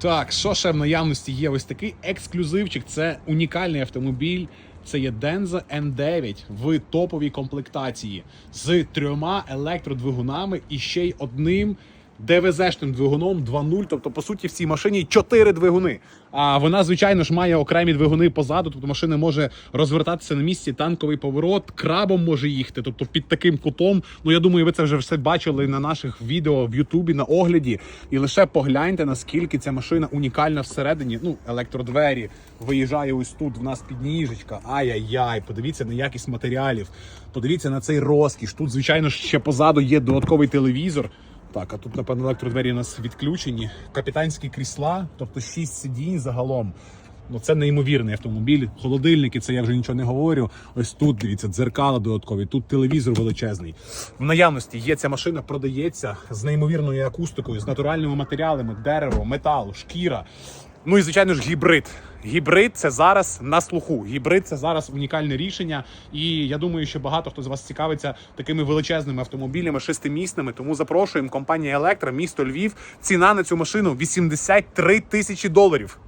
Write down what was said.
Так, що ще в наявності є? Ось такий ексклюзивчик. Це унікальний автомобіль. Це є Denza N9 в топовій комплектації з трьома електродвигунами і ще й одним ДВЗ-шним двигуном 2.0. Тобто, по суті, в цій машині чотири двигуни. А вона, звичайно ж, має окремі двигуни позаду. Тобто машина може розвертатися на місці, танковий поворот, крабом може їхати. Тобто під таким кутом. Ну я думаю, ви це вже все бачили на наших відео в Ютубі на огляді. І лише погляньте, наскільки ця машина унікальна всередині. Ну, електродвері виїжджає ось тут. В нас підніжечка. Ай-яй-яй, подивіться на якість матеріалів. Подивіться на цей розкіш. Тут, звичайно, ж, ще позаду є додатковий телевізор. Так, а тут, напевно, електродвері у нас відключені. Капітанські крісла, тобто 6 сидінь загалом. Ну, це неймовірний автомобіль. Холодильники, це я вже нічого не говорю. Ось тут дивіться, дзеркала додаткові, тут телевізор величезний. В наявності є ця машина, продається з неймовірною акустикою, з натуральними матеріалами, дерево, метал, шкіра. Ну і звичайно ж гібрид. Гібрид це зараз на слуху. Гібрид це зараз унікальне рішення. І я думаю, що багато хто з вас цікавиться такими величезними автомобілями, шестимісними. Тому запрошуємо компанія Електра, місто Львів. Ціна на цю машину 83 тисячі доларів.